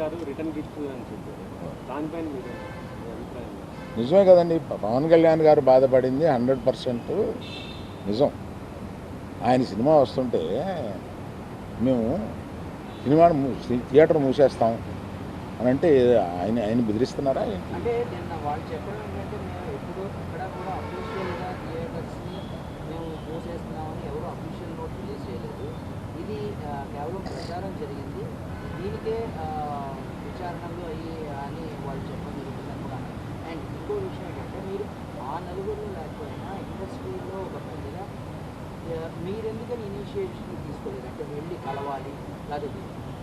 గారు return gift అని చెప్పారు. దానిపైన మీరు మీ అభిప్రాయం నిజమే కదండి. పవన్ కళ్యాణ్ గారు బాధపడింది హండ్రెడ్ పర్సెంట్. నిజం. ఆయన సినిమా వస్తుంటే మేము సినిమా థియేటర్ మూసేస్తాం అని అంటే ఆయన ఆయన బెదిరిస్తున్నారా ఏంటి? అంటే నిన్న వాళ్ళు చెప్పడం ఏంటంటే మేము ఎప్పుడు ఎక్కడ కూడా అఫీషియల్గా థియేటర్స్ని మేము మూసేస్తున్నామని ఎవరు అఫీషియల్ నోట్ రిలీజ్ చేయలేదు. ఇది ఆ, కేవలం ప్రచారం జరిగింది. దీనికే ఆ, విచారణలు అయ్యి అని వాళ్ళు చెప్పడం జరుగుతుందని కూడా అన్నారు. అండ్ ఇంకో విషయం ఏంటంటే మీరు ఆ నలుగురు లేకపోయినా ఇండస్ట్రీలో ఒక పెద్దగా మీరెందుకని ఇనిషియేషన్ తీసుకోలేదు? అంటే వెళ్ళి కలవాలి లేకపోతే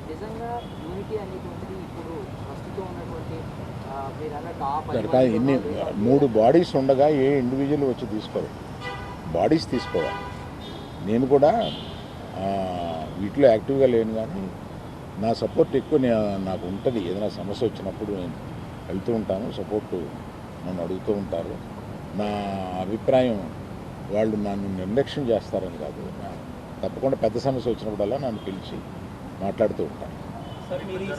నిజంగా యూనిటీ అనేటువంటిది ఇప్పుడు ప్రస్తుతం ఉన్నటువంటి మీరు అన్నట్టు ఇన్ని మూడు బాడీస్ ఉండగా ఏ ఇండివిజువల్ వచ్చి తీసుకోరు. బాడీస్ తీసుకోవాలి. నేను కూడా వీటిలో యాక్టివ్గా లేను కానీ నా సపోర్ట్ ఎక్కువ నాకు ఉంటుంది. ఏదైనా సమస్య వచ్చినప్పుడు నేను వెళ్తూ ఉంటాను. సపోర్ట్ నన్ను అడుగుతూ ఉంటారు. నా అభిప్రాయం వాళ్ళు నన్ను నిర్లక్ష్యం చేస్తారని కాదు. తప్పకుండా పెద్ద సమస్య వచ్చినప్పుడల్లా నన్ను పిలిచి మాట్లాడుతూ ఉంటాను సార్ మీరు ఈ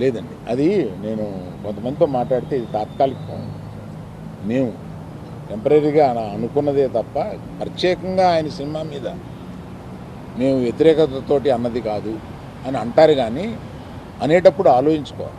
లేదండి. అది నేను కొంతమందితో మాట్లాడితే ఇది తాత్కాలికం మేము టెంపరీగా అనుకున్నదే తప్ప ప్రత్యేకంగా ఆయన సినిమా మీద మేము వ్యతిరేకతతోటి అన్నది కాదు అని అంటారు కానీ అనేటప్పుడు ఆలోచించుకోవాలి.